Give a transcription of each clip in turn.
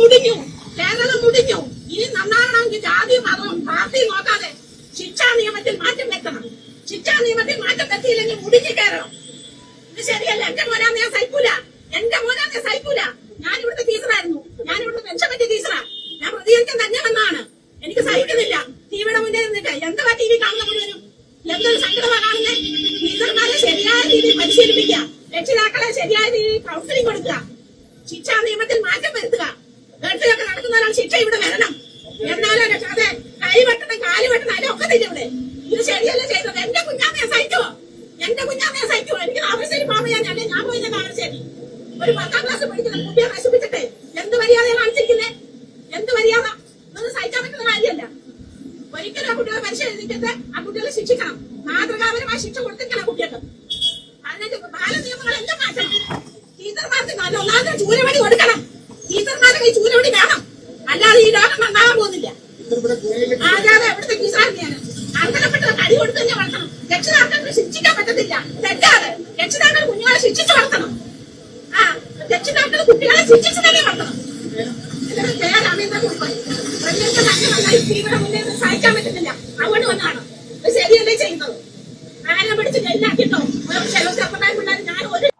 മുടിഞ്ഞു. കേരളം മുടിഞ്ഞു. ഇനി നന്നാകണമെങ്കിൽ ജാതി മതവും പാർട്ടി നോക്കാതെ ശിക്ഷാ നിയമത്തിൽ മാറ്റം വരുത്തണം. ശിക്ഷാ നിയമത്തിൽ മാറ്റം വരുത്തിയില്ലെങ്കിൽ മുടിഞ്ഞു കയറണം. ഇത് ശരിയല്ല. എന്റെ മോനാന്ന് ഞാൻ സഹിക്കൂല. എന്റെ മോനാന്ന് ഞാൻ സഹിക്കൂല. ഞാൻ ഇവിടുത്തെ ടീച്ചറായിരുന്നു. ഞാൻ ഇവിടുത്തെ പെൻഷൻ പറ്റിയ ടീച്ചറാ. ഞാൻ പ്രതികരിക്കാൻ തന്നെ വന്നാണ് എനിക്ക് സഹിക്കുന്നില്ല. ടിവിയുടെ മുന്നേ നിന്നിട്ട് എന്താ ടി വി കാണുന്ന മുഴുവനും? എന്തൊരു സങ്കടമാണ് കാണുന്നത് ടീച്ചർമാരെ ശരിയായ രീതിയിൽ പരിശീലിപ്പിക്കുക. രക്ഷിതാക്കളെ ശരിയായ രീതിയിൽ കൗൺസിലിംഗ് കൊടുക്കുക. ശിക്ഷാ നിയമത്തിൽ മാറ്റം വരുത്തുക. ഗൾഫിലൊക്കെ നടത്തുന്നവരാണ് ശിക്ഷ ഇവിടെ വരണം. എന്നാലും അതെ കൈ വെട്ടണം കാൽ വെട്ടണം അതിനൊക്കെ തന്നെ ഇവിടെ. ഇത് ശരിയല്ല ചെയ്തത്? എന്റെ കുഞ്ഞാമ്മയെ സഹിക്കുമോ എന്റെ കുഞ്ഞാമ്മയെ സഹിക്കുമോ എനിക്ക് താമരശ്ശേരി മാമയാ ഞാൻ പോയി താമരശ്ശേരി. ഒരു പത്താം ക്ലാസ് പഠിക്കുന്ന കുട്ടിയെ നശിപ്പിച്ചിട്ട് എന്ത് മര്യാദ കാണിച്ചിരിക്കുന്നേ? എന്ത് മര്യാദ? ഇതൊന്നും സഹിക്കാൻ പറ്റുന്ന കാര്യമല്ല. ഒരിക്കലും ആ കുട്ടികളെ പരിശോധിക്കരുത് ആ കുട്ടികളെ ശിക്ഷിക്കണം. മാതൃകാപരമായ ശിക്ഷ കൊടുത്തിരിക്കണം കുട്ടികൾക്ക്. അതിനൊക്കെ ബാലനിയമങ്ങളെല്ലാം മാറ്റണം? ടീച്ചർമാർക്ക് നല്ല ഒന്നാമത്തെ ചൂരപടി കൊടുക്കണം. അല്ലാതെ ഈ രോഗം ഉണ്ടാകാൻ പോകുന്നില്ല. ആരെ ഞാൻ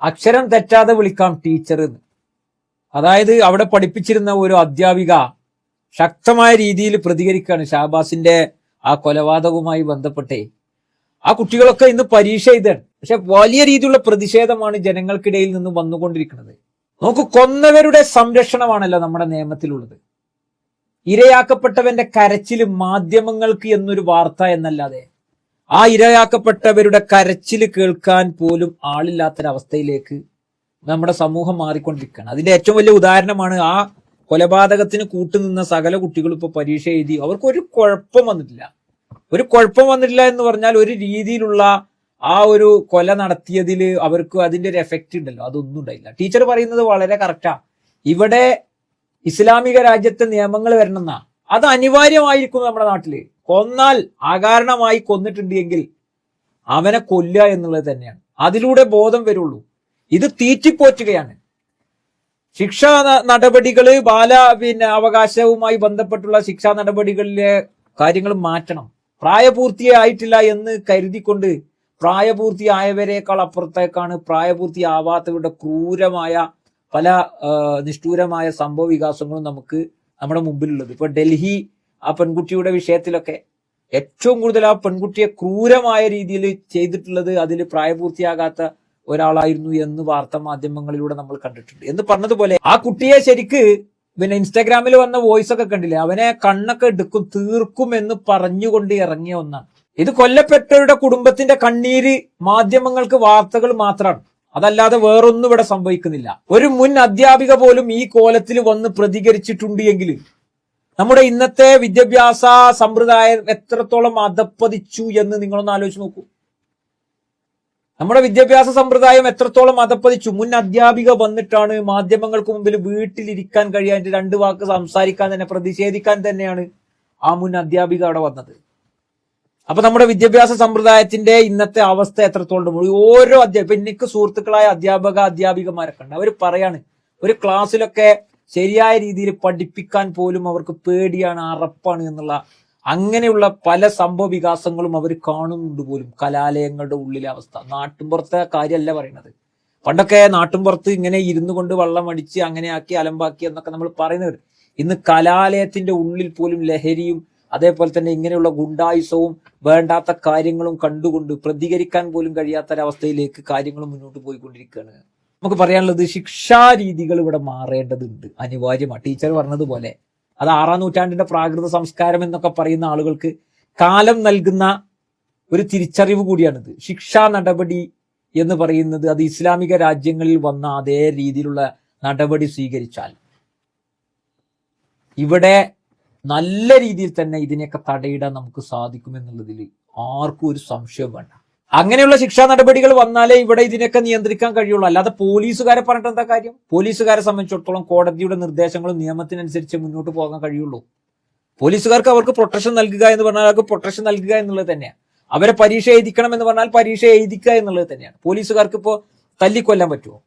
അക്ഷരം തെറ്റാതെ വിളിക്കാം ടീച്ചർ അതായത് അവിടെ പഠിപ്പിച്ചിരുന്ന ഒരു അധ്യാപിക ശക്തമായ രീതിയിൽ പ്രതികരിക്കുകയാണ് ഷാബാസിന്റെ ആ കൊലപാതകവുമായി ബന്ധപ്പെട്ടേ. ആ കുട്ടികളൊക്കെ ഇന്ന് പരീക്ഷ എഴുതാണ് പക്ഷെ വലിയ രീതിയിലുള്ള പ്രതിഷേധമാണ് ജനങ്ങൾക്കിടയിൽ നിന്ന് വന്നുകൊണ്ടിരിക്കുന്നത്. നോക്കൂ കൊന്നവരുടെ സംരക്ഷണമാണല്ലോ നമ്മുടെ നിയമത്തിലുള്ളത്. ഇരയാക്കപ്പെട്ടവന്റെ കരച്ചിൽ മാധ്യമങ്ങൾക്ക് എന്നൊരു വാർത്ത എന്നല്ലാതെ ആ ഇരയാക്കപ്പെട്ടവരുടെ കരച്ചിൽ കേൾക്കാൻ പോലും ആളില്ലാത്തൊരവസ്ഥയിലേക്ക് നമ്മുടെ സമൂഹം മാറിക്കൊണ്ടിരിക്കുകയാണ്. അതിന്റെ ഏറ്റവും വലിയ ഉദാഹരണമാണ് ആ കൊലപാതകത്തിന് കൂട്ടുനിന്ന സകല കുട്ടികളും ഇപ്പൊ പരീക്ഷ എഴുതി അവർക്ക് ഒരു കുഴപ്പം വന്നിട്ടില്ല. ഒരു കുഴപ്പം വന്നിട്ടില്ല എന്ന് പറഞ്ഞാൽ ഒരു രീതിയിലുള്ള ആ ഒരു കൊല നടത്തിയതിൽ അവർക്ക് അതിന്റെ ഒരു എഫക്റ്റ് ഉണ്ടല്ലോ. അതൊന്നും ഉണ്ടായില്ല. ടീച്ചർ പറയുന്നത് വളരെ കറക്റ്റാ ഇവിടെ ഇസ്ലാമിക രാജ്യത്തെ നിയമങ്ങൾ വരണമെന്നാ. അത് അനിവാര്യമായിരിക്കും നമ്മുടെ നാട്ടിൽ. കൊന്നാൽ അകാരണമായി കൊന്നിട്ടുണ്ടെങ്കിൽ അവനെ കൊല്ലുക എന്നുള്ളത് തന്നെയാണ്. അതിലൂടെ ബോധം വരുള്ളൂ. ഇത് തീറ്റിപ്പോറ്റുകയാണ്. ശിക്ഷാ നടപടികൾ ബാല പിന്നെ അവകാശവുമായി ബന്ധപ്പെട്ടുള്ള ശിക്ഷാ നടപടികളിലെ കാര്യങ്ങൾ മാറ്റണം. പ്രായപൂർത്തിയായിട്ടില്ല എന്ന് കരുതിക്കൊണ്ട് പ്രായപൂർത്തിയായവരെക്കാൾ അപ്പുറത്തേക്കാണ് പ്രായപൂർത്തിയാവാത്തവരുടെ ക്രൂരമായ പല നിഷ്ഠൂരമായ സംഭവ വികാസങ്ങളും നമുക്ക് നമ്മുടെ മുമ്പിലുള്ളത്. ഇപ്പൊ ഡൽഹി ആ പെൺകുട്ടിയുടെ വിഷയത്തിലൊക്കെ ഏറ്റവും കൂടുതൽ ആ പെൺകുട്ടിയെ ക്രൂരമായ രീതിയിൽ ചെയ്തിട്ടുള്ളത് അതിൽ പ്രായപൂർത്തിയാകാത്ത ഒരാളായിരുന്നു എന്ന് വാർത്താ മാധ്യമങ്ങളിലൂടെ നമ്മൾ കണ്ടിട്ടുണ്ട്. എന്ന് പറഞ്ഞതുപോലെ ആ കുട്ടിയെ ശരിക്ക് പിന്നെ ഇൻസ്റ്റാഗ്രാമിൽ വന്ന വോയിസ് ഒക്കെ കണ്ടില്ലേ? അവനെ കണ്ണൊക്കെ എടുക്കും തീർക്കും എന്ന് പറഞ്ഞുകൊണ്ട് ഇറങ്ങിയ ഒന്നാണ്. ഇത് കൊല്ലപ്പെട്ടവരുടെ കുടുംബത്തിന്റെ കണ്ണീര് മാധ്യമങ്ങൾക്ക് വാർത്തകൾ മാത്രമാണ് അതല്ലാതെ വേറൊന്നും ഇവിടെ സംഭവിക്കുന്നില്ല. ഒരു മുൻ അധ്യാപിക പോലും ഈ കോലത്തിൽ വന്ന് പ്രതികരിച്ചിട്ടുണ്ട് എങ്കിൽ നമ്മുടെ ഇന്നത്തെ വിദ്യാഭ്യാസ സമ്പ്രദായം എത്രത്തോളം അധപ്പതിച്ചു എന്ന് നിങ്ങളൊന്ന് ആലോചിച്ച് നോക്കൂ. നമ്മുടെ വിദ്യാഭ്യാസ സമ്പ്രദായം എത്രത്തോളം അതപ്പതിച്ചു മുൻ അധ്യാപിക വന്നിട്ടാണ് മാധ്യമങ്ങൾക്ക് മുമ്പിൽ വീട്ടിലിരിക്കാൻ കഴിയാൻ രണ്ട് വാക്ക് സംസാരിക്കാൻ തന്നെ പ്രതിഷേധിക്കാൻ തന്നെയാണ് ആ മുൻ അധ്യാപിക അവിടെ വന്നത്. അപ്പൊ നമ്മുടെ വിദ്യാഭ്യാസ സമ്പ്രദായത്തിന്റെ ഇന്നത്തെ അവസ്ഥ എത്രത്തോളം? ഓരോ അധ്യാപക എനിക്ക് സുഹൃത്തുക്കളായ അധ്യാപക അധ്യാപികമാരൊക്കെ ഉണ്ട്. അവർ പറയാണ് ഒരു ക്ലാസ്സിലൊക്കെ ശരിയായ രീതിയിൽ പഠിപ്പിക്കാൻ പോലും അവർക്ക് പേടിയാണ് അറപ്പാണ് എന്നുള്ള അങ്ങനെയുള്ള പല സംഭവ വികാസങ്ങളും അവർ കാണുന്നുണ്ട് പോലും. കലാലയങ്ങളുടെ ഉള്ളിലെ അവസ്ഥ. നാട്ടിൻപുറത്തെ കാര്യമല്ല പറയണത്. പണ്ടൊക്കെ നാട്ടിൻപുറത്ത് ഇങ്ങനെ ഇരുന്നു കൊണ്ട് വെള്ളം അടിച്ച് അങ്ങനെ ആക്കി അലമ്പാക്കി എന്നൊക്കെ നമ്മൾ പറയുന്നത് ഇന്ന് കലാലയത്തിന്റെ ഉള്ളിൽ പോലും ലഹരിയും അതേപോലെ തന്നെ ഇങ്ങനെയുള്ള ഗുണ്ടായുസവും വേണ്ടാത്ത കാര്യങ്ങളും കണ്ടുകൊണ്ട് പ്രതികരിക്കാൻ പോലും കഴിയാത്തൊരവസ്ഥയിലേക്ക് കാര്യങ്ങൾ മുന്നോട്ട് പോയിക്കൊണ്ടിരിക്കുകയാണ്. നമുക്ക് പറയാനുള്ളത് ശിക്ഷാരീതികൾ ഇവിടെ മാറേണ്ടതുണ്ട്. അനിവാര്യമാണ്. ടീച്ചർ പറഞ്ഞതുപോലെ അത് ആറാം നൂറ്റാണ്ടിന്റെ പ്രാകൃത സംസ്കാരം എന്നൊക്കെ പറയുന്ന ആളുകൾക്ക് കാലം നൽകുന്ന ഒരു തിരിച്ചറിവ് കൂടിയാണിത്. ശിക്ഷാ നടപടി എന്ന് പറയുന്നത് അത് ഇസ്ലാമിക രാജ്യങ്ങളിൽ വന്ന അതേ രീതിയിലുള്ള നടപടി സ്വീകരിച്ചാൽ ഇവിടെ നല്ല രീതിയിൽ തന്നെ ഇതിനെയൊക്കെ തടയിടാൻ നമുക്ക് സാധിക്കുമെന്നുള്ളതിൽ ആർക്കും ഒരു സംശയം വേണ്ട. അങ്ങനെയുള്ള ശിക്ഷാ നടപടികൾ വന്നാലേ ഇവിടെ ഇതിനൊക്കെ നിയന്ത്രിക്കാൻ കഴിയുള്ളൂ. അല്ലാതെ പോലീസുകാരെ പറഞ്ഞിട്ട് എന്താ കാര്യം? പോലീസുകാരെ സംബന്ധിച്ചിടത്തോളം കോടതിയുടെ നിർദ്ദേശങ്ങളും നിയമത്തിനനുസരിച്ച് മുന്നോട്ട് പോകാൻ കഴിയുള്ളൂ. പോലീസുകാർക്ക് അവർക്ക് പ്രൊട്ടക്ഷൻ നൽകുക എന്ന് പറഞ്ഞാൽ അവർക്ക് പ്രൊട്ടക്ഷൻ നൽകുക എന്നുള്ളത് തന്നെയാണ് അവരെ പരീക്ഷ എഴുതിക്കണം എന്ന് പറഞ്ഞാൽ പരീക്ഷ എഴുതിക്കുക എന്നുള്ളത് തന്നെയാണ്. പോലീസുകാർക്ക് ഇപ്പോൾ തല്ലിക്കൊല്ലാൻ പറ്റുമോ?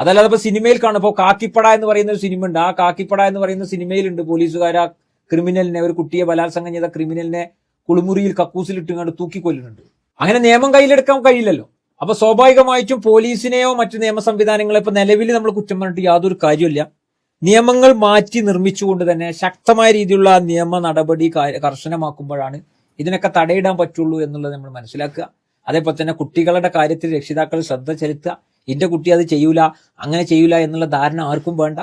അതല്ലാതെ ഇപ്പൊ സിനിമയിൽ കാണും. ഇപ്പോൾ കാക്കിപ്പട എന്ന് പറയുന്ന ഒരു സിനിമ ഉണ്ട് ആ കാക്കിപ്പട എന്ന് പറയുന്ന സിനിമയിലുണ്ട് പോലീസുകാർ. ആ ക്രിമിനലിനെ ഒരു കുട്ടിയെ ബലാത്സംഗം ചെയ്ത ക്രിമിനലിനെ കുളിമുറിയിൽ കക്കൂസിലിട്ടുകൊണ്ട് തൂക്കിക്കൊല്ലുന്നുണ്ട്. അങ്ങനെ നിയമം കയ്യിലെടുക്കാൻ കഴിയില്ലല്ലോ. അപ്പൊ സ്വാഭാവികമായിട്ടും പോലീസിനെയോ മറ്റു നിയമ സംവിധാനങ്ങളെ ഇപ്പൊ നിലവിൽ നമ്മൾ കുറ്റം പറഞ്ഞിട്ട് യാതൊരു കാര്യമില്ല നിയമങ്ങൾ മാറ്റി നിർമ്മിച്ചുകൊണ്ട് തന്നെ ശക്തമായ രീതിയിലുള്ള നിയമ നടപടി കർശനമാക്കുമ്പോഴാണ് ഇതിനൊക്കെ തടയിടാൻ പറ്റുള്ളൂ എന്നുള്ളത് നമ്മൾ മനസ്സിലാക്കുക. അതേപോലെ തന്നെ കുട്ടികളുടെ കാര്യത്തിൽ രക്ഷിതാക്കൾ ശ്രദ്ധ ചെലുത്തുക. എന്റെ കുട്ടി അത് ചെയ്യൂല അങ്ങനെ ചെയ്യൂല എന്നുള്ള ധാരണ ആർക്കും വേണ്ട.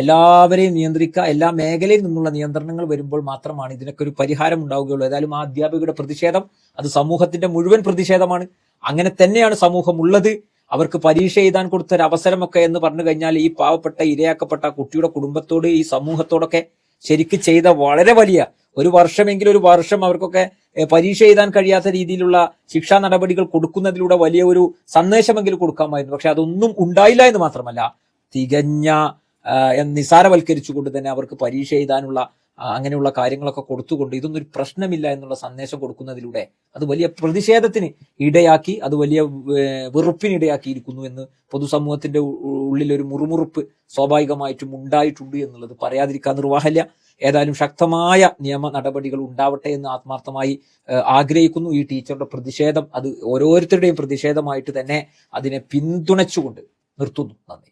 എല്ലാവരെയും നിയന്ത്രിക്കുക. എല്ലാ മേഖലയിൽ നിന്നുള്ള നിയന്ത്രണങ്ങൾ വരുമ്പോൾ മാത്രമാണ് ഇതിനൊക്കെ ഒരു പരിഹാരം ഉണ്ടാവുകയുള്ളൂ. ഏതായാലും ആ അധ്യാപികയുടെ പ്രതിഷേധം അത് സമൂഹത്തിന്റെ മുഴുവൻ പ്രതിഷേധമാണ്. അങ്ങനെ തന്നെയാണ് സമൂഹം ഉള്ളത് അവർക്ക് പരീക്ഷ എഴുതാൻ കൊടുത്ത ഒരു അവസരമൊക്കെ എന്ന് പറഞ്ഞു കഴിഞ്ഞാൽ ഈ പാവപ്പെട്ട ഇരയാക്കപ്പെട്ട കുട്ടിയുടെ കുടുംബത്തോട് ഈ സമൂഹത്തോടൊക്കെ ശരിക്ക് ചെയ്ത വളരെ വലിയ ഒരു വർഷമെങ്കിലും ഒരു വർഷം അവർക്കൊക്കെ പരീക്ഷ എഴുതാൻ കഴിയാത്ത രീതിയിലുള്ള ശിക്ഷാ നടപടികൾ കൊടുക്കുന്നതിലൂടെ വലിയ ഒരു സന്ദേശമെങ്കിലും കൊടുക്കാമായിരുന്നു. പക്ഷെ അതൊന്നും ഉണ്ടായില്ല എന്ന് മാത്രമല്ല. തികഞ്ഞ നിസാരവൽക്കരിച്ചുകൊണ്ട് തന്നെ അവർക്ക് പരീക്ഷ എഴുതാനുള്ള അങ്ങനെയുള്ള കാര്യങ്ങളൊക്കെ കൊടുത്തുകൊണ്ട് ഇതൊന്നും ഒരു പ്രശ്നമില്ല എന്നുള്ള സന്ദേശം കൊടുക്കുന്നതിലൂടെ അത് വലിയ പ്രതിഷേധത്തിന് ഇടയാക്കി അത് വലിയ വെറുപ്പിന് ഇടയാക്കിയിരിക്കുന്നു എന്ന് പൊതുസമൂഹത്തിന്റെ ഉള്ളിൽ ഒരു മുറുമുറുപ്പ് സ്വാഭാവികമായിട്ടും ഉണ്ടായിട്ടുണ്ട് എന്നുള്ളത് പറയാതിരിക്കാൻ നിർവാഹമില്ല ഏതായാലും ശക്തമായ നിയമ നടപടികൾ ഉണ്ടാവട്ടെ എന്ന് ആത്മാർത്ഥമായി ആഗ്രഹിക്കുന്നു. ഈ ടീച്ചറുടെ പ്രതിഷേധം അത് ഓരോരുത്തരുടെയും പ്രതിഷേധമായിട്ട് തന്നെ അതിനെ പിന്തുണച്ചുകൊണ്ട് നിർത്തുന്നു. നന്ദി.